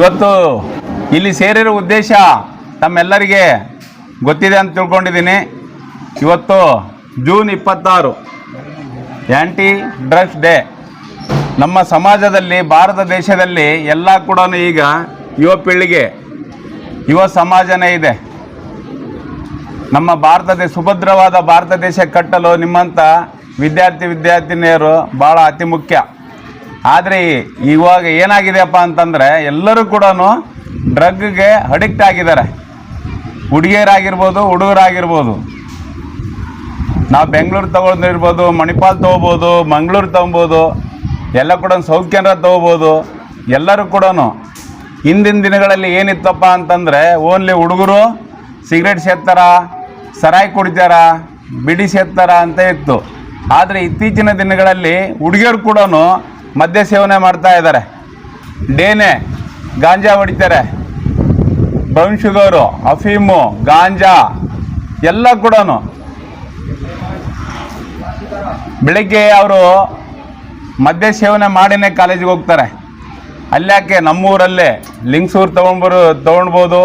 ಇವತ್ತು ಇಲ್ಲಿ ಸೇರಿರೋ ಉದ್ದೇಶ ತಮ್ಮೆಲ್ಲರಿಗೆ ಗೊತ್ತಿದೆ ಅಂತ ತಿಳ್ಕೊಂಡಿದ್ದೀನಿ. ಇವತ್ತು ಜೂನ್ ಇಪ್ಪತ್ತಾರು ಆ್ಯಂಟಿ ಡ್ರಗ್ಸ್ ಡೇ ನಮ್ಮ ಸಮಾಜದಲ್ಲಿ, ಭಾರತ ದೇಶದಲ್ಲಿ ಎಲ್ಲ ಕೂಡ ಈಗ ಯುವ ಪೀಳಿಗೆ, ಯುವ ಸಮಾಜನೇ ಇದೆ. ನಮ್ಮ ಭಾರತ ದೇಶ ಸುಭದ್ರವಾದ ಭಾರತ ದೇಶ ಕಟ್ಟಲು ನಿಮ್ಮಂಥ ವಿದ್ಯಾರ್ಥಿ, ವಿದ್ಯಾರ್ಥಿನಿಯರು ಭಾಳ ಅತಿ ಮುಖ್ಯ. ಆದರೆ ಇವಾಗ ಏನಾಗಿದೆಯಪ್ಪ ಅಂತಂದರೆ ಎಲ್ಲರೂ ಕೂಡ ಡ್ರಗ್ಗೆ ಅಡಿಕ್ಟ್ ಆಗಿದ್ದಾರೆ. ಹುಡುಗಿಯರಾಗಿರ್ಬೋದು, ಹುಡುಗರಾಗಿರ್ಬೋದು. ನಾವು ಬೆಂಗಳೂರು ತೊಗೊಂಡಿರ್ಬೋದು ಮಣಿಪಾಲ್ ತೊಗೋಬೋದು, ಮಂಗಳೂರು ತೊಗೊಬೋದು, ಎಲ್ಲ ಕೂಡ ಕೆನರಾ ತೊಗೋಬೋದು, ಎಲ್ಲರೂ ಕೂಡ ಹಿಂದಿನ ದಿನಗಳಲ್ಲಿ ಏನಿತ್ತಪ್ಪ ಅಂತಂದರೆ ಓನ್ಲಿ ಹುಡುಗರು ಸಿಗರೇಟ್ ಸೇರ್ತಾರ ಸರಾಯಿ ಕುಡಿತಾರ, ಬಿಡಿ ಸೇರ್ತಾರ ಅಂತ ಇತ್ತು. ಆದರೆ ಇತ್ತೀಚಿನ ದಿನಗಳಲ್ಲಿ ಹುಡುಗಿಯರು ಕೂಡ ಮದ್ಯ ಸೇವನೆ ಮಾಡ್ತಾ ಇದ್ದಾರೆ. ಡೇನೆ ಗಾಂಜಾ ಹೊಡಿತಾರೆ. ಬ್ರೌನ್ ಶುಗರು, ಅಫೀಮು, ಗಾಂಜಾ ಎಲ್ಲ ಕೂಡ ಬೆಳಗ್ಗೆ ಅವರು ಮದ್ಯ ಸೇವನೆ ಮಾಡಿನೇ ಕಾಲೇಜಿಗೆ ಹೋಗ್ತಾರೆ. ಅಲ್ಲಾಕೆ ನಮ್ಮೂರಲ್ಲೇ ಲಿಂಗ್ಸೂರು ತೊಗೊಂಡ್ಬರು ತೊಗೊಳ್ಬೋದು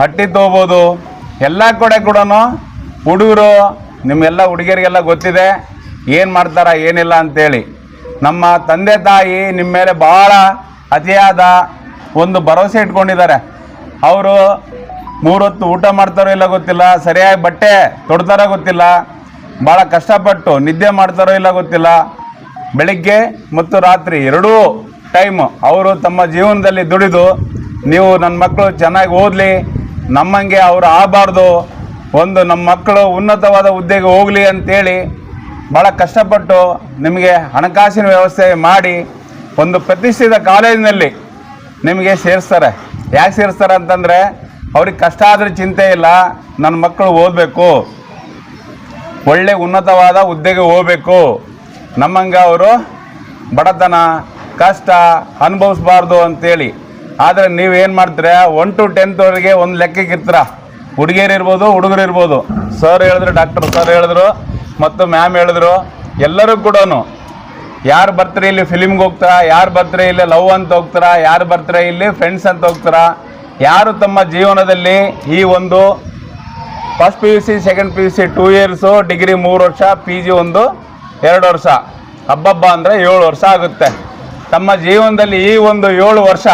ಹಟ್ಟಿ ತೊಗೋಬೋದು, ಎಲ್ಲ ಕಡೆ ಕೂಡ ಹುಡುಗರು, ನಿಮ್ಮೆಲ್ಲ ಹುಡುಗಿಯರಿಗೆಲ್ಲ ಗೊತ್ತಿದೆ, ಏನು ಮಾಡ್ತಾರ, ಏನಿಲ್ಲ ಅಂತೇಳಿ. ನಮ್ಮ ತಂದೆ ತಾಯಿ ನಿಮ್ಮ ಮೇಲೆ ಭಾಳ ಅತಿಯಾದ ಒಂದು ಭರವಸೆ ಇಟ್ಕೊಂಡಿದ್ದಾರೆ. ಅವರು ಮೂರೊತ್ತು ಊಟ ಮಾಡ್ತಾರೋ ಇಲ್ಲ ಗೊತ್ತಿಲ್ಲ, ಸರಿಯಾಗಿ ಬಟ್ಟೆ ತೊಡ್ತಾರೋ ಗೊತ್ತಿಲ್ಲ ಭಾಳ ಕಷ್ಟಪಟ್ಟು ನಿದ್ದೆ ಮಾಡ್ತಾರೋ ಇಲ್ಲ ಗೊತ್ತಿಲ್ಲ. ಬೆಳಿಗ್ಗೆ ಮತ್ತು ರಾತ್ರಿ ಎರಡೂ ಟೈಮ್ ಅವರು ತಮ್ಮ ಜೀವನದಲ್ಲಿ ದುಡಿದು, ನೀವು ನನ್ನ ಮಕ್ಕಳು ಚೆನ್ನಾಗಿ ಓದಲಿ, ನಮ್ಮಂಗೆ ಅವರು ಆಗಬಾರ್ದು ಒಂದು ನಮ್ಮ ಮಕ್ಕಳು ಉನ್ನತವಾದ ಹುದ್ದೆಗೆ ಹೋಗಲಿ ಅಂತೇಳಿ ಭಾಳ ಕಷ್ಟಪಟ್ಟು ನಿಮಗೆ ಹಣಕಾಸಿನ ವ್ಯವಸ್ಥೆ ಮಾಡಿ ಒಂದು ಪ್ರತಿಷ್ಠಿತ ಕಾಲೇಜಿನಲ್ಲಿ ನಿಮಗೆ ಸೇರಿಸ್ತಾರೆ. ಯಾಕೆ ಸೇರಿಸ್ತಾರೆ ಅಂತಂದರೆ ಅವ್ರಿಗೆ ಕಷ್ಟ ಆದರೆ ಚಿಂತೆ ಇಲ್ಲ ನನ್ನ ಮಕ್ಕಳು ಓದಬೇಕು, ಒಳ್ಳೆ ಉನ್ನತವಾದ ಹುದ್ದೆಗೆ ಹೋಗಬೇಕು. ನಮ್ಮಂಗೆ ಅವರು ಬಡತನ, ಕಷ್ಟ ಅನುಭವಿಸ್ಬಾರ್ದು ಅಂತೇಳಿ. ಆದರೆ ನೀವು ಏನು ಮಾಡ್ತೀರ ಒನ್ ಟು ಟೆಂತ್ವರೆಗೆ ಒಂದು ಲೆಕ್ಕಕ್ಕೆ ಇರ್ತೀರ ಹುಡುಗಿಯರು ಇರ್ಬೋದು ಹುಡುಗರು ಇರ್ಬೋದು ಸರ್ ಹೇಳಿದ್ರು ಡಾಕ್ಟರ್ ಸರ್ ಹೇಳಿದ್ರು ಮತ್ತು ಮ್ಯಾಮ್ ಹೇಳಿದ್ರು, ಎಲ್ಲರೂ ಕೂಡ ಯಾರು ಬರ್ತಾರೆ ಇಲ್ಲಿ ಫಿಲಿಮ್ಗೆ ಹೋಗ್ತಾರ, ಯಾರು ಬರ್ತಾರೆ ಇಲ್ಲಿ ಲವ್ ಅಂತ ಹೋಗ್ತಾರ, ಯಾರು ಬರ್ತಾರೆ ಇಲ್ಲಿ ಫ್ರೆಂಡ್ಸ್ ಅಂತ ಹೋಗ್ತಾರ, ಯಾರು ತಮ್ಮ ಜೀವನದಲ್ಲಿ ಈ ಒಂದು first P U C second P U C two years degree ಮೂರು ವರ್ಷ ಪಿ ಜಿ ಒಂದು ಎರಡು ವರ್ಷ, ಹಬ್ಬಬ್ಬ ಅಂದರೆ ಏಳು ವರ್ಷ ಆಗುತ್ತೆ. ತಮ್ಮ ಜೀವನದಲ್ಲಿ ಈ ಒಂದು ಏಳು ವರ್ಷ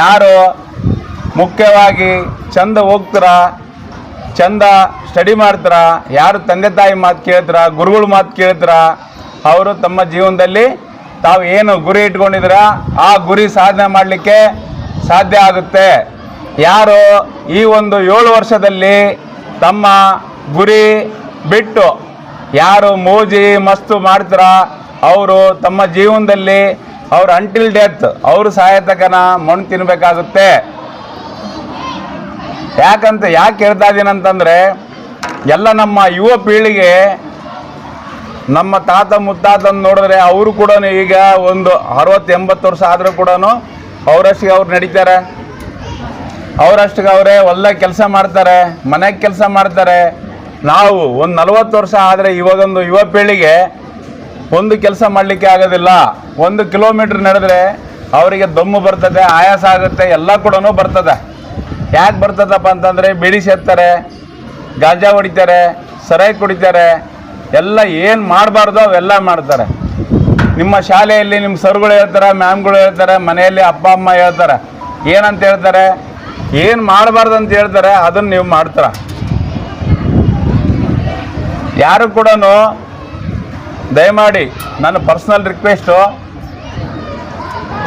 ಯಾರು ಮುಖ್ಯವಾಗಿ ಚಂದ ಹೋಗ್ತಾರ ಚಂದ ಸ್ಟಡಿ ಮಾಡ್ತಾರ? ಯಾರು ತಂದೆ ತಾಯಿ ಮಾತು ಕೇಳ್ತಾರ? ಗುರುಗಳು ಮಾತು ಕೇಳ್ತಾರ? ಅವರು ತಮ್ಮ ಜೀವನದಲ್ಲಿ ತಾವು ಏನು ಗುರಿ ಇಟ್ಕೊಂಡಿದ್ರ ಆ ಗುರಿ ಸಾಧನೆ ಮಾಡಲಿಕ್ಕೆ ಸಾಧ್ಯ ಆಗುತ್ತೆ. ಯಾರು ಈ ಒಂದು ಏಳು ವರ್ಷದಲ್ಲಿ ತಮ್ಮ ಗುರಿ ಬಿಟ್ಟು ಯಾರು ಮೋಜಿ, ಮಸ್ತು ಮಾಡ್ತಾರ, ಅವರು ತಮ್ಮ ಜೀವನದಲ್ಲಿ ಅವ್ರ ಅಂಟಿಲ್ ಡೆತ್ ಅವರು ಸಾಯತಕನ ಮಣ್ಣು ತಿನ್ನಬೇಕಾಗುತ್ತೆ ಯಾಕಂತ ಯಾಕೆ ಹೇಳ್ತಾ ಇದ್ದೀನಿ ಅಂತಂದರೆ, ಎಲ್ಲ ನಮ್ಮ ಯುವ ಪೀಳಿಗೆ, ನಮ್ಮ ತಾತ ಮುತ್ತಾತನ ನೋಡಿದ್ರೆ ಅವರು ಕೂಡ ಈಗ ಒಂದು ಅರವತ್ತು, ಎಂಬತ್ತು ವರ್ಷ ಆದರೂ ಕೂಡ ಅವರಷ್ಟಿಗೆ ಅವ್ರು ನಡೀತಾರೆ. ಅವರಷ್ಟಿಗೆ ಅವರೇ ಒಳ್ಳೆ ಕೆಲಸ ಮಾಡ್ತಾರೆ, ಮನೆಗೆ ಕೆಲಸ ಮಾಡ್ತಾರೆ. ನಾವು ಒಂದು ನಲವತ್ತು ವರ್ಷ ಆದರೆ ಇವಾಗೊಂದು ಯುವ ಪೀಳಿಗೆ ಒಂದು ಕೆಲಸ ಮಾಡಲಿಕ್ಕೆ ಆಗೋದಿಲ್ಲ. ಒಂದು ಕಿಲೋಮೀಟ್ರ್ ನಡೆದ್ರೆ ಅವರಿಗೆ ದಮ್ಮು ಬರ್ತದೆ, ಆಯಾಸ ಆಗುತ್ತೆ, ಎಲ್ಲ ಕೂಡ ಬರ್ತದೆ. ಯಾಕೆ ಬರ್ತದಪ್ಪ ಅಂತಂದರೆ ಬಿಡಿ ಸೇರ್ತಾರೆ ಗಾಂಜಾ ಹೊಡಿತಾರೆ ಸರಾಯಿ ಕುಡಿತಾರೆ, ಎಲ್ಲ ಏನು ಮಾಡಬಾರ್ದು ಅವೆಲ್ಲ ಮಾಡ್ತಾರೆ. ನಿಮ್ಮ ಶಾಲೆಯಲ್ಲಿ ನಿಮ್ಮ ಸರ್ಗಳು ಹೇಳ್ತಾರೆ, ಮ್ಯಾಮ್ಗಳು ಹೇಳ್ತಾರೆ, ಮನೆಯಲ್ಲಿ ಅಪ್ಪ, ಅಮ್ಮ ಹೇಳ್ತಾರೆ. ಏನಂತ ಹೇಳ್ತಾರೆ? ಏನು ಮಾಡಬಾರ್ದು ಅಂತ ಹೇಳ್ತಾರೆ, ಅದನ್ನು ನೀವು ಮಾಡ್ತಾರೆ? ಯಾರು ಕೂಡ ದಯಮಾಡಿ ನನ್ನ ಪರ್ಸ್ನಲ್ ರಿಕ್ವೆಸ್ಟು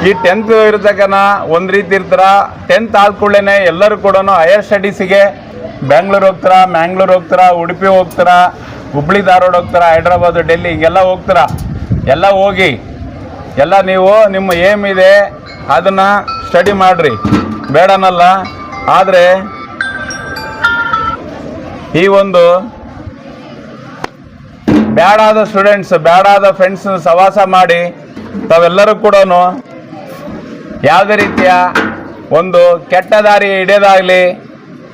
ಈ ಟೆಂತ್ ಇರ್ತಕ್ಕನ ಒಂದು ರೀತಿ ಇರ್ತಾರ. ಟೆಂತ್ ಆದ ಕೂಡಲೇ ಎಲ್ಲರೂ ಕೂಡ ಹೈಯರ್ ಸ್ಟಡೀಸಿಗೆ ಬೆಂಗಳೂರು ಹೋಗ್ತಾರ ಮ್ಯಾಂಗ್ಳೂರು ಹೋಗ್ತಾರ ಉಡುಪಿ ಹೋಗ್ತಾರ ಹುಬ್ಳಿ ಧಾರವಾಡ ಹೋಗ್ತಾರ ಹೈದ್ರಾಬಾದ್ ಡೆಲ್ಲಿ ಹಿಂಗೆಲ್ಲ ಹೋಗ್ತಾರ. ಎಲ್ಲ ಹೋಗಿ ಎಲ್ಲ ನೀವು ನಿಮ್ಮ ಏಮ್ ಇದೆ, ಅದನ್ನು ಸ್ಟಡಿ ಮಾಡಿರಿ. ಬೇಡನಲ್ಲ. ಆದರೆ ಈ ಒಂದು ಬ್ಯಾಡಾದ ಸ್ಟೂಡೆಂಟ್ಸ್ ಬ್ಯಾಡಾದ ಫ್ರೆಂಡ್ಸ್ ಸವಾಸ ಮಾಡಿ ತಾವೆಲ್ಲರೂ ಕೂಡ ಯಾವುದೇ ರೀತಿಯ ಒಂದು ಕೆಟ್ಟ ದಾರಿ ಹಿಡಿಯೋದಾಗಲಿ,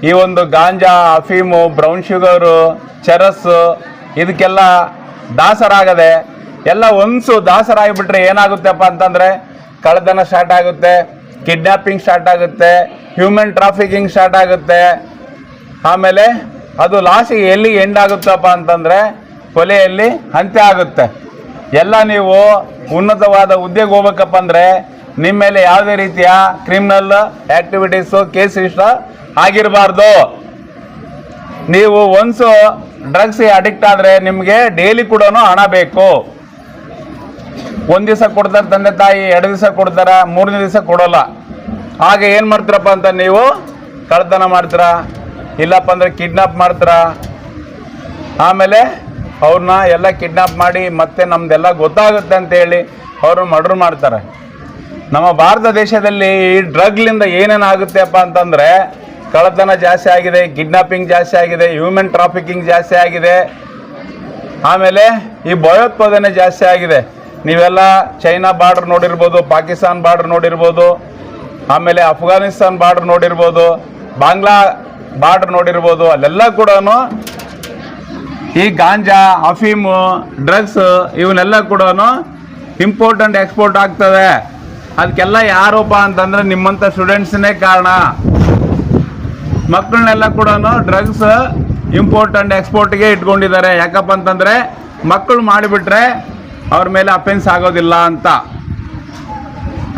ಈ ಒಂದು ಗಾಂಜಾ, ಅಫೀಮು ಬ್ರೌನ್ ಶುಗರು ಚರಸ್ಸು ಇದಕ್ಕೆಲ್ಲ ದಾಸರಾಗದೆ, ಎಲ್ಲ ಒಂದ್ಸು ದಾಸರಾಗಿಬಿಟ್ರೆ ಏನಾಗುತ್ತೆಪ್ಪ ಅಂತಂದರೆ, ಕಳ್ಳತನ ಸ್ಟಾರ್ಟ್ ಆಗುತ್ತೆ ಕಿಡ್ನಾಪಿಂಗ್ ಸ್ಟಾರ್ಟ್ ಆಗುತ್ತೆ ಹ್ಯೂಮನ್ ಟ್ರಾಫಿಕಿಂಗ್ ಸ್ಟಾರ್ಟ್ ಆಗುತ್ತೆ. ಆಮೇಲೆ ಅದು ಲಾಸ್ಟಿಗೆ ಎಲ್ಲಿ ಎಂಡ್ ಆಗುತ್ತಪ್ಪ ಅಂತಂದರೆ, ಕೊಲೆಯಲ್ಲಿ ಅಂತ್ಯ ಆಗುತ್ತೆ. ಎಲ್ಲ ನೀವು ಉನ್ನತವಾದ ಹುದ್ದೆಗೆ ಹೋಗ್ಬೇಕಪ್ಪ ಅಂದರೆ ನಿಮ್ಮ ಮೇಲೆ ಯಾವುದೇ ರೀತಿಯ ಕ್ರಿಮಿನಲ್ ಆಕ್ಟಿವಿಟೀಸ್ ಕೇಸ್ ಇಷ್ಟ ಆಗಿರಬಾರ್ದು. ನೀವು ಒನ್ಸು ಡ್ರಗ್ಸ್ ಅಡಿಕ್ಟ್ ಆದರೆ ನಿಮಗೆ ಡೈಲಿ ಕೂಡ ಹಣ ಬೇಕು. ಒಂದು ದಿವಸ ಕೊಡ್ತಾರೆ ತಂದೆ ತಾಯಿ, ಎರಡು ದಿವಸ ಕೊಡ್ತಾರೆ, ಮೂರನೇ ದಿವಸ ಕೊಡೋಲ್ಲ. ಆಗ ಏನು ಮಾಡ್ತೀರಪ್ಪ ಅಂತ ನೀವು ಕಳ್ತನ ಮಾಡ್ತೀರಾ, ಇಲ್ಲಪ್ಪ ಅಂದರೆ ಕಿಡ್ನಾಪ್ ಮಾಡ್ತೀರಾ. ಆಮೇಲೆ ಅವ್ರನ್ನ ಎಲ್ಲ ಕಿಡ್ನಾಪ್ ಮಾಡಿ ಮತ್ತೆ ನಮ್ದೆಲ್ಲ ಗೊತ್ತಾಗುತ್ತೆ ಅಂತ ಹೇಳಿ ಅವರು ಮರ್ಡರ್ ಮಾಡ್ತಾರೆ. ನಮ್ಮ ಭಾರತ ದೇಶದಲ್ಲಿ ಈ ಡ್ರಗ್ಲಿಂದ ಏನೇನಾಗುತ್ತೆಪ್ಪ ಅಂತಂದರೆ, ಕಳ್ಳತನ ಜಾಸ್ತಿ ಆಗಿದೆ ಕಿಡ್ನಾಪಿಂಗ್ ಜಾಸ್ತಿ ಆಗಿದೆ ಹ್ಯೂಮನ್ ಟ್ರಾಫಿಕಿಂಗ್ ಜಾಸ್ತಿ ಆಗಿದೆ. ಆಮೇಲೆ ಈ ಭಯೋತ್ಪಾದನೆ ಜಾಸ್ತಿ ಆಗಿದೆ. ನೀವೆಲ್ಲ ಚೈನಾ ಬಾರ್ಡರ್ ನೋಡಿರ್ಬೋದು, ಪಾಕಿಸ್ತಾನ್ ಬಾರ್ಡರ್ ನೋಡಿರ್ಬೋದು, ಆಮೇಲೆ ಅಫ್ಘಾನಿಸ್ತಾನ್ ಬಾರ್ಡರ್ ನೋಡಿರ್ಬೋದು, ಬಾಂಗ್ಲಾ ಬಾರ್ಡರ್ ನೋಡಿರ್ಬೋದು, ಅಲ್ಲೆಲ್ಲ ಕೂಡ ಈ ಗಾಂಜಾ, ಅಫೀಮು ಡ್ರಗ್ಸ್ ಇವನ್ನೆಲ್ಲ ಕೂಡ ಇಂಪೋರ್ಟ್ ಆ್ಯಂಡ್ ಎಕ್ಸ್ಪೋರ್ಟ್ ಆಗ್ತದೆ. ಅದಕ್ಕೆಲ್ಲ ಯಾರಪ್ಪ ಅಂತಂದ್ರೆ ನಿಮ್ಮಂಥ ಸ್ಟೂಡೆಂಟ್ಸ್ನೇ ಕಾರಣ. ಮಕ್ಕಳನ್ನೆಲ್ಲ ಕೂಡ ಡ್ರಗ್ಸ್ ಇಂಪೋರ್ಟ್ ಅಂಡ್ ಎಕ್ಸ್ಪೋರ್ಟ್ಗೆ ಇಟ್ಕೊಂಡಿದ್ದಾರೆ. ಯಾಕಪ್ಪ ಅಂತಂದ್ರೆ ಮಕ್ಕಳು ಮಾಡಿಬಿಟ್ರೆ ಅವ್ರ ಮೇಲೆ ಅಫೆನ್ಸ್ ಆಗೋದಿಲ್ಲ ಅಂತ.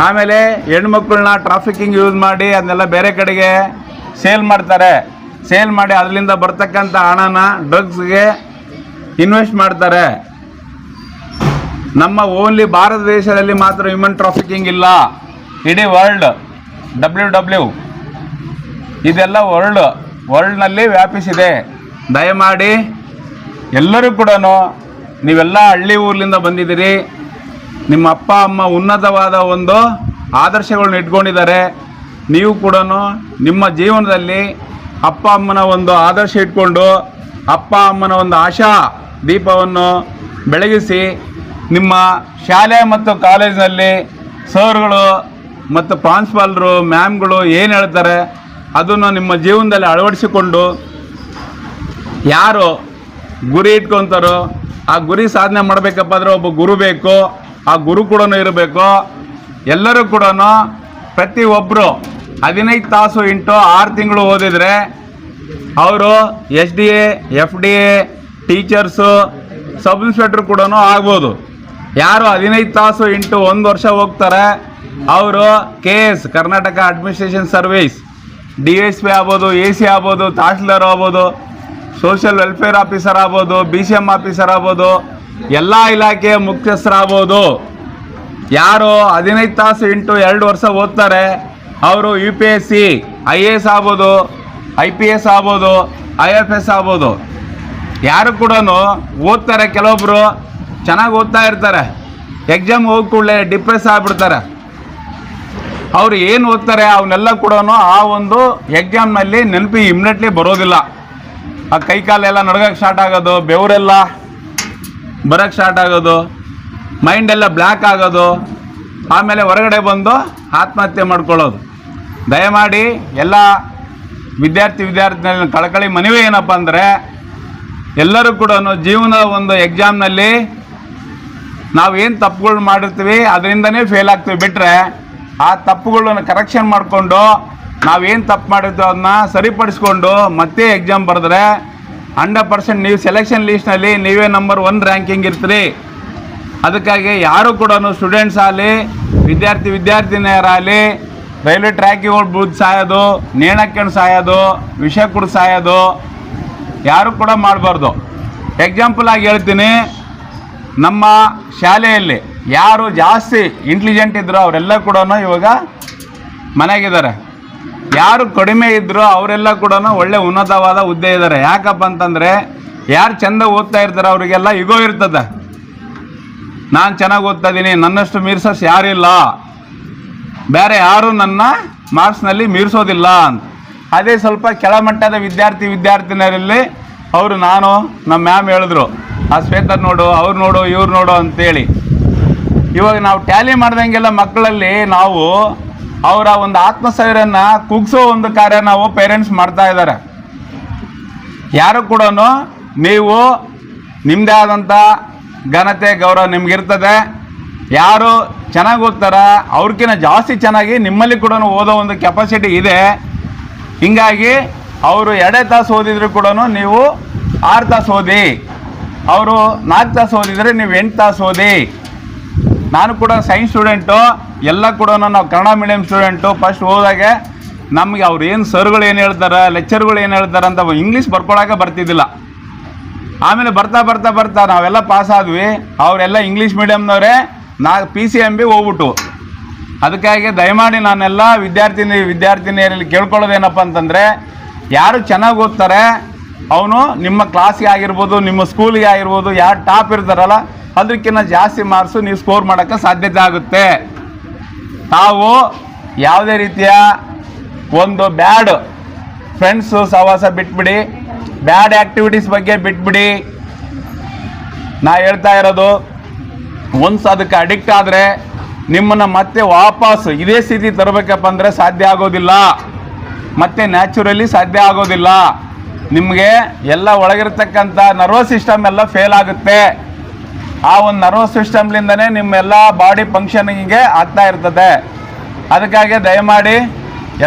ಆಮೇಲೆ ಹೆಣ್ಮಕ್ಳನ್ನ ಟ್ರಾಫಿಕಿಂಗ್ ಯೂಸ್ ಮಾಡಿ ಅದನ್ನೆಲ್ಲ ಬೇರೆ ಕಡೆಗೆ ಸೇಲ್ ಮಾಡ್ತಾರೆ. ಸೇಲ್ ಮಾಡಿ ಅದರಿಂದ ಬರ್ತಕ್ಕಂಥ ಹಣನ ಡ್ರಗ್ಸ್ಗೆ ಇನ್ವೆಸ್ಟ್ ಮಾಡ್ತಾರೆ. ನಮ್ಮ ಓನ್ಲಿ ಭಾರತ ದೇಶದಲ್ಲಿ ಮಾತ್ರ ಹ್ಯೂಮನ್ ಟ್ರಾಫಿಕಿಂಗ್ ಇಲ್ಲ. ಇಡೀ ವರ್ಲ್ಡ್ ಡಬ್ಲ್ಯೂ ಡಬ್ಲ್ಯೂ ಇದೆಲ್ಲ ವರ್ಲ್ಡ್ ವರ್ಲ್ಡ್ನಲ್ಲಿ ವ್ಯಾಪಿಸಿದೆ. ದಯಮಾಡಿ ಎಲ್ಲರೂ ಕೂಡ ನೀವೆಲ್ಲ ಹಳ್ಳಿ ಊರಿನಿಂದ ಬಂದಿದ್ದೀರಿ. ನಿಮ್ಮ ಅಪ್ಪ, ಅಮ್ಮ ಉನ್ನತವಾದ ಒಂದು ಆದರ್ಶಗಳನ್ನ ಇಟ್ಕೊಂಡಿದ್ದಾರೆ. ನೀವು ಕೂಡ ನಿಮ್ಮ ಜೀವನದಲ್ಲಿ ಅಪ್ಪ, ಅಮ್ಮನ ಒಂದು ಆದರ್ಶ ಇಟ್ಕೊಂಡು ಅಪ್ಪ, ಅಮ್ಮನ ಒಂದು ಆಶಾ ದೀಪವನ್ನು ಬೆಳಗಿಸಿ ನಿಮ್ಮ ಶಾಲೆ ಮತ್ತು ಕಾಲೇಜಿನಲ್ಲಿ ಸರ್ಗಳು ಮತ್ತು ಪ್ರಾನ್ಸಿಪಾಲ್ರು, ಮ್ಯಾಮ್ಗಳು ಏನು ಹೇಳ್ತಾರೆ ಅದನ್ನು ನಿಮ್ಮ ಜೀವನದಲ್ಲಿ ಅಳವಡಿಸಿಕೊಂಡು ಯಾರು ಗುರಿ ಇಟ್ಕೊತಾರೋ ಆ ಗುರಿ ಸಾಧನೆ ಮಾಡಬೇಕಪ್ಪ ಅಂದರೆ ಒಬ್ಬ ಗುರು ಬೇಕು, ಆ ಗುರು ಕೂಡ ಇರಬೇಕು. ಎಲ್ಲರೂ ಕೂಡ ಪ್ರತಿ ಒಬ್ಬರು ಹದಿನೈದು ತಾಸು ಇಂಟು ಆರು ತಿಂಗಳು ಓದಿದರೆ ಅವರು S D A, F D A, teachers, sub inspector ಕೂಡ ಆಗ್ಬೋದು. ಯಾರು ಹದಿನೈದು ತಾಸು ಇಂಟು ಒಂದು ವರ್ಷ ಹೋಗ್ತಾರೆ, ಅವರು K S, Karnataka administration service D S P ಆಗ್ಬೋದು, ಎ ಸಿ ಆಗ್ಬೋದು, ತಹಶೀಲ್ದಾರ್ ಆಗ್ಬೋದು ಸೋಷಿಯಲ್ ವೆಲ್ಫೇರ್ ಆಫೀಸರ್ ಆಗ್ಬೋದು ಬಿ ಸಿ ಎಂ ಆಫೀಸರ್ ಆಗ್ಬೋದು, ಎಲ್ಲ ಇಲಾಖೆಯ ಮುಖ್ಯಸ್ಥರಾಗ್ಬೋದು. ಯಾರು ಹದಿನೈದು ತಾಸು ಇಂಟು ಎರಡು ವರ್ಷ ಓದ್ತಾರೆ, ಅವರು U P S C I A S ಆಗ್ಬೋದು ಐ ಪಿ ಎಸ್ ಆಗ್ಬೋದು ಐ ಎಫ್ ಎಸ್ ಆಗ್ಬೋದು. ಯಾರು ಕೂಡ ಓದ್ತಾರೆ ಕೆಲವೊಬ್ಬರು ಚೆನ್ನಾಗಿ ಓದ್ತಾ ಇರ್ತಾರೆ. ಎಕ್ಸಾಮ್ ಹೋಗಿ ಕೂಡಲೇ ಡಿಪ್ರೆಸ್ ಆಗಿಬಿಡ್ತಾರೆ. ಅವ್ರು ಏನು ಓದ್ತಾರೆ ಅವನ್ನೆಲ್ಲ ಕೂಡ ಆ ಒಂದು ಎಕ್ಸಾಮ್ನಲ್ಲಿ ನೆನಪಿ ಇಮ್ಮಿಡಿಯೇಟ್ಲಿ ಬರೋದಿಲ್ಲ. ಆ ಕೈ ಕಾಲೆಲ್ಲ ನಡ್ಗಕ್ಕೆ ಸ್ಟಾರ್ಟ್ ಆಗೋದು, ಬೆವರೆಲ್ಲ ಬರೋಕ್ಕೆ ಸ್ಟಾರ್ಟ್ ಆಗೋದು ಮೈಂಡ್ ಎಲ್ಲ ಬ್ಲ್ಯಾಕ್ ಆಗೋದು, ಆಮೇಲೆ ಹೊರಗಡೆ ಬಂದು ಆತ್ಮಹತ್ಯೆ ಮಾಡ್ಕೊಳ್ಳೋದು. ದಯಮಾಡಿ ಎಲ್ಲ ವಿದ್ಯಾರ್ಥಿ ವಿದ್ಯಾರ್ಥಿನ ಕಳಕಳಿ ಮನವಿ ಏನಪ್ಪ ಅಂದರೆ ಎಲ್ಲರೂ ಕೂಡ ಜೀವನದ ಒಂದು ಎಕ್ಸಾಮ್ನಲ್ಲಿ ನಾವೇನು ತಪ್ಪುಗಳು ಮಾಡಿರ್ತೀವಿ, ಅದರಿಂದನೇ ಫೇಲ್ ಆಗ್ತೀವಿ. ಬಿಟ್ಟರೆ ಆ ತಪ್ಪುಗಳನ್ನ ಕರೆಕ್ಷನ್ ಮಾಡಿಕೊಂಡು ನಾವೇನು ತಪ್ಪು ಮಾಡಿರ್ತೀವಿ ಅದನ್ನ ಸರಿಪಡಿಸ್ಕೊಂಡು ಮತ್ತೆ ಎಕ್ಸಾಮ್ ಬರೆದ್ರೆ ಹಂಡ್ರೆಡ್ ಪರ್ಸೆಂಟ್ ನೀವು ಸೆಲೆಕ್ಷನ್ ಲೀಸ್ಟ್ನಲ್ಲಿ ನೀವೇ ನಂಬರ್ ಒನ್ ರ್ಯಾಂಕಿಂಗ್ ಇರ್ತೀರಿ. ಅದಕ್ಕಾಗಿ ಯಾರು ಕೂಡ ಸ್ಟೂಡೆಂಟ್ಸ್ ಆಗಲಿ, ವಿದ್ಯಾರ್ಥಿ ವಿದ್ಯಾರ್ಥಿನಿಯರಾಗಲಿ, ರೈಲ್ವೆ ಟ್ರ್ಯಾಕಿಗೆ ಹೋಗಿ ಬೂದ್ ಸಾಯೋದು ನೇಣಕ್ಕೆಣ್ಣು ಸಾಯೋದು ವಿಷ ಕುಡಿದು ಸಾಯೋದು, ಯಾರು ಕೂಡ ಮಾಡಬಾರ್ದು. ಎಕ್ಸಾಂಪಲ್ ಆಗಿ ಹೇಳ್ತೀನಿ. ನಮ್ಮ ಶಾಲೆಯಲ್ಲಿ ಯಾರು ಜಾಸ್ತಿ ಇಂಟೆಲಿಜೆಂಟ್ ಇದ್ರೋ ಅವರೆಲ್ಲ ಕೂಡ ಇವಾಗ ಮನೆಗಿದ್ದಾರೆ. ಯಾರು ಕಡಿಮೆ ಇದ್ರೋ ಅವರೆಲ್ಲ ಕೂಡ ಒಳ್ಳೆ ಉನ್ನತವಾದ ಹುದ್ದೆ ಇದ್ದಾರೆ. ಯಾಕಪ್ಪ ಅಂತಂದರೆ ಯಾರು ಚೆಂದ ಓದ್ತಾ ಇರ್ತಾರೆ ಅವರಿಗೆಲ್ಲ ಇಗೋ ಇರ್ತದೆ. ನಾನು ಚೆನ್ನಾಗಿ ಓದ್ತಾ ಇದ್ದೀನಿ ನನ್ನಷ್ಟು ಮೀರ್ಸೋಸ್ ಯಾರಿಲ್ಲ ಬೇರೆ ಯಾರು ನನ್ನ ಮಾರ್ಕ್ಸ್ನಲ್ಲಿ ಮೀರಿಸೋದಿಲ್ಲ ಅಂತ. ಅದೇ ಸ್ವಲ್ಪ ಕೆಳಮಟ್ಟದ ವಿದ್ಯಾರ್ಥಿ ವಿದ್ಯಾರ್ಥಿನಿಯರಲ್ಲಿ ಅವರು ನಾನು, ನಮ್ಮ ಮ್ಯಾಮ್ ಹೇಳಿದ್ರು ಆ ಶ್ವೇತರ್ ನೋಡು, ಅವ್ರು ನೋಡು, ಇವ್ರು ನೋಡು ಅಂತೇಳಿ. ಇವಾಗ ನಾವು ಟ್ಯಾಲಿ ಮಾಡ್ದಂಗೆಲ್ಲ ಮಕ್ಕಳಲ್ಲಿ ನಾವು ಅವರ ಒಂದು ಆತ್ಮಸ್ಥೈರ್ಯನ ಕುಗ್ಸೋ ಒಂದು ಕಾರ್ಯ ನಾವು ಪೇರೆಂಟ್ಸ್ ಮಾಡ್ತಾ ಇದ್ದಾರೆ. ಯಾರು ಕೂಡ ನೀವು ನಿಮ್ಮದೇ ಆದಂಥ ಘನತೆ, ಗೌರವ ನಿಮಗಿರ್ತದೆ. ಯಾರು ಚೆನ್ನಾಗಿ ಓದ್ತಾರ ಅವ್ರಕ್ಕಿಂತ ಜಾಸ್ತಿ ಚೆನ್ನಾಗಿ ನಿಮ್ಮಲ್ಲಿ ಕೂಡ ಓದೋ ಒಂದು ಕೆಪಾಸಿಟಿ ಇದೆ. ಹಿಂಗಾಗಿ ಅವರು ಎರಡೇ ತಾಸು ಓದಿದ್ರು ಕೂಡ ನೀವು ಆರು ತಾಸು ಓದಿ. ಅವರು ನಾಲ್ಕು ತಾಸು ಓದಿದರೆ ನೀವು ಎಂಟು ತಾಸು ಓದಿ. ನಾನು ಕೂಡ ಸೈನ್ಸ್ ಸ್ಟೂಡೆಂಟು ಎಲ್ಲ ಕೂಡ ನಾವು ಕನ್ನಡ ಮೀಡಿಯಂ ಸ್ಟೂಡೆಂಟು ಫಸ್ಟ್ ಹೋದಾಗ ನಮಗೆ ಅವ್ರು ಏನು ಸರ್ಗಳು ಏನು ಹೇಳ್ತಾರೆ ಲೆಕ್ಚರ್ಗಳು ಏನು ಹೇಳ್ತಾರೆ ಅಂತ ಇಂಗ್ಲೀಷ್ ಬರ್ಕೊಳಕ್ಕೆ ಬರ್ತಿದ್ದಿಲ್ಲ. ಆಮೇಲೆ ಬರ್ತಾ ಬರ್ತಾ ಬರ್ತಾ ನಾವೆಲ್ಲ ಪಾಸ್ ಆದ್ವಿ. ಅವರೆಲ್ಲ ಇಂಗ್ಲೀಷ್ ಮೀಡಿಯಮ್ನವರೇ ನಾ ಪಿ ಸಿ ಎಂ ಬಿ ಹೋಗ್ಬಿಟ್ಟು. ಅದಕ್ಕಾಗಿ ದಯಮಾಡಿ ನಾನೆಲ್ಲ ವಿದ್ಯಾರ್ಥಿನಿ, ವಿದ್ಯಾರ್ಥಿನಿಯರಲ್ಲಿ ಕೇಳ್ಕೊಳ್ಳೋದೇನಪ್ಪ ಅಂತಂದರೆ, ಯಾರು ಚೆನ್ನಾಗಿ ಓದ್ತಾರೆ ಅವನು ನಿಮ್ಮ ಕ್ಲಾಸ್ಗೆ ಆಗಿರ್ಬೋದು, ನಿಮ್ಮ ಸ್ಕೂಲ್ಗೆ ಆಗಿರ್ಬೋದು, ಯಾರು ಟಾಪ್ ಇರ್ತಾರಲ್ಲ ಅದಕ್ಕಿಂತ ಜಾಸ್ತಿ ಮಾರ್ಕ್ಸು ನೀವು ಸ್ಕೋರ್ ಮಾಡೋಕ್ಕೆ ಸಾಧ್ಯತೆ ಆಗುತ್ತೆ. ತಾವು ಯಾವುದೇ ರೀತಿಯ ಒಂದು ಬ್ಯಾಡ್ ಫ್ರೆಂಡ್ಸು ಸಹವಾಸ ಬಿಟ್ಬಿಡಿ ಬ್ಯಾಡ್ ಆ್ಯಕ್ಟಿವಿಟೀಸ್ ಬಗ್ಗೆ ಬಿಟ್ಬಿಡಿ. ನಾ ಹೇಳ್ತಾ ಇರೋದು ಒನ್ಸ್ ಅದಕ್ಕೆ ಅಡಿಕ್ಟ್ ಆದರೆ ನಿಮ್ಮನ್ನು ಮತ್ತೆ ವಾಪಸ್ ಇದೇ ಸ್ಥಿತಿ ತರಬೇಕಪ್ಪ ಅಂದರೆ ಸಾಧ್ಯ ಆಗೋದಿಲ್ಲ. ಮತ್ತೆ ನ್ಯಾಚುರಲಿ ಸಾಧ್ಯ ಆಗೋದಿಲ್ಲ. ನಿಮಗೆ ಎಲ್ಲ ಒಳಗಿರ್ತಕ್ಕಂಥ ನರ್ವಸ್ ಸಿಸ್ಟಮ್ ಎಲ್ಲ ಫೇಲ್ ಆಗುತ್ತೆ. ಆ ಒಂದು ನರ್ವಸ್ ಸಿಸ್ಟಮ್ಲಿಂದನೇ ನಿಮ್ಮೆಲ್ಲ ಬಾಡಿ ಫಂಕ್ಷನಿಂಗ್ಗೆ ಆಗ್ತಾ ಇರ್ತದೆ. ಅದಕ್ಕಾಗಿ ದಯಮಾಡಿ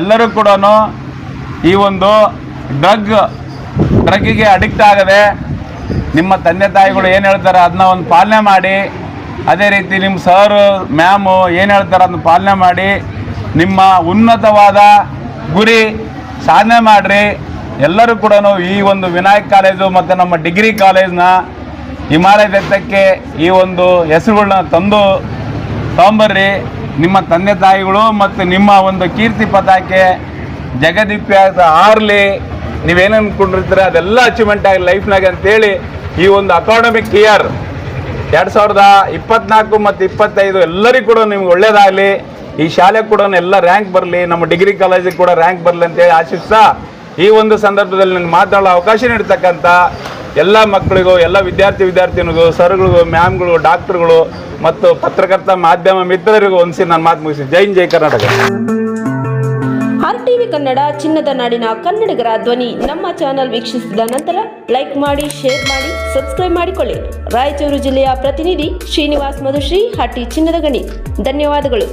ಎಲ್ಲರೂ ಕೂಡ ಈ ಒಂದು ಡ್ರಗ್ ಡ್ರಗ್ಗಿಗೆ ಅಡಿಕ್ಟ್ ಆಗದೆ ನಿಮ್ಮ ತಂದೆ ತಾಯಿಗಳು ಏನು ಹೇಳ್ತಾರೆ ಅದನ್ನ ಒಂದು ಪಾಲನೆ ಮಾಡಿ. ಅದೇ ರೀತಿ ನಿಮ್ಮ ಸರ್ ಮ್ಯಾಮು ಏನು ಹೇಳ್ತಾರೆ ಅದನ್ನ ಪಾಲನೆ ಮಾಡಿ. ನಿಮ್ಮ ಉನ್ನತವಾದ ಗುರಿ ಸಾಧನೆ ಮಾಡಿರಿ. ಎಲ್ಲರೂ ಕೂಡ ಈ ಒಂದು ವಿನಾಯಕ್ ಕಾಲೇಜು ಮತ್ತು ನಮ್ಮ ಡಿಗ್ರಿ ಕಾಲೇಜ್ನ ಹಿಮಾಲಯ ದತ್ತಕ್ಕೆ ಈ ಒಂದು ಹೆಸರುಗಳನ್ನ ತಂದು ತಗೊಂಬರ್ರಿ ನಿಮ್ಮ ತಂದೆ ತಾಯಿಗಳು ಮತ್ತು ನಿಮ್ಮ ಒಂದು ಕೀರ್ತಿ ಪತಾಕೆ, ಜಗದಿಪ್ಯಾಸ ಆರ್ಲಿ ನೀವೇನು ಅಂದ್ಕೊಂಡಿರ್ತೀರ ಅದೆಲ್ಲ ಅಚೀವ್ಮೆಂಟ್ ಆಗಿ ಲೈಫ್ನಾಗೆ ಅಂತೇಳಿ ಈ ಒಂದು ಅಕಾಡೆಮಿಕ್ ಇಯರ್ ಎರಡು ಸಾವಿರದ ಇಪ್ಪತ್ನಾಲ್ಕು ಮತ್ತು ಇಪ್ಪತ್ತೈದು ಎಲ್ಲರಿಗೂ ಕೂಡ ನಿಮ್ಗೆ ಒಳ್ಳೇದಾಗಲಿ. ಈ ಶಾಲೆ ಕೂಡ ಎಲ್ಲ ರ್ಯಾಂಕ್ ಬರಲಿ. ನಮ್ಮ ಡಿಗ್ರಿ ಕಾಲೇಜಿಗೆ ಕೂಡ ರ್ಯಾಂಕ್ ಬರಲಿ ಅಂತೇಳಿ ಆಶಿಸ್ತಾ ಈ ಒಂದು ಸಂದರ್ಭದಲ್ಲಿ ನನಗೆ ಮಾತಾಡೋ ಅವಕಾಶ ನೀಡ್ತಕ್ಕಂಥ ಎಲ್ಲ ಮಕ್ಕಳಿಗೂ ಎಲ್ಲ ವಿದ್ಯಾರ್ಥಿ ವಿದ್ಯಾರ್ಥಿನಿಗೂ ಸರ್ಗಳಿಗೂ ಮ್ಯಾಮ್ಗಳು ಡಾಕ್ಟರ್ಗಳು ಮತ್ತು ಪತ್ರಕರ್ತ ಮಾಧ್ಯಮ ಮಿತ್ರರಿಗೂ ಒಂದ್ಸಿ ನಾನು ಮಾತು ಮುಗಿಸಿ. ಜೈ ಹಿಂದ್, ಜೈ ಕರ್ನಾಟಕ. ಆರ್ ಟಿವಿ ಕನ್ನಡ ಚಿನ್ನದ ನಾಡಿನ ಕನ್ನಡಿಗರ ಧ್ವನಿ ನಮ್ಮ ಚಾನೆಲ್ ವೀಕ್ಷಿಸಿದ ನಂತರ ಲೈಕ್ ಮಾಡಿ ಶೇರ್ ಮಾಡಿ ಸಬ್ಸ್ಕ್ರೈಬ್ ಮಾಡಿಕೊಳ್ಳಿ. ರಾಯಚೂರು ಜಿಲ್ಲೆಯ ಪ್ರತಿನಿಧಿ ಶ್ರೀನಿವಾಸ್ ಮಧುಶ್ರೀ ಹಟ್ಟಿ ಚಿನ್ನದ ಗಣಿ. ಧನ್ಯವಾದಗಳು.